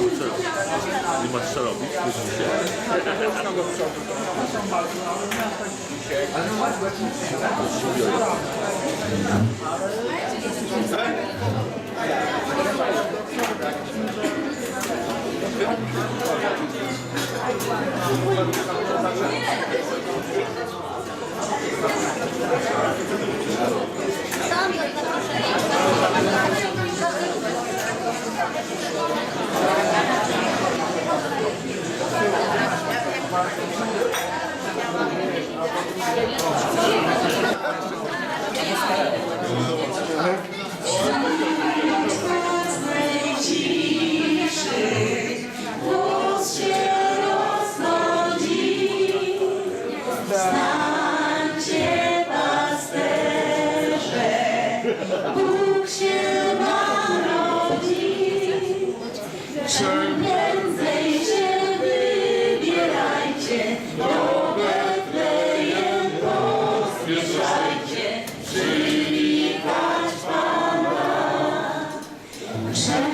Zobacz co robi, słyszycie? Głos się rozchodzi, Czym prędzej się wybierajcie, Thank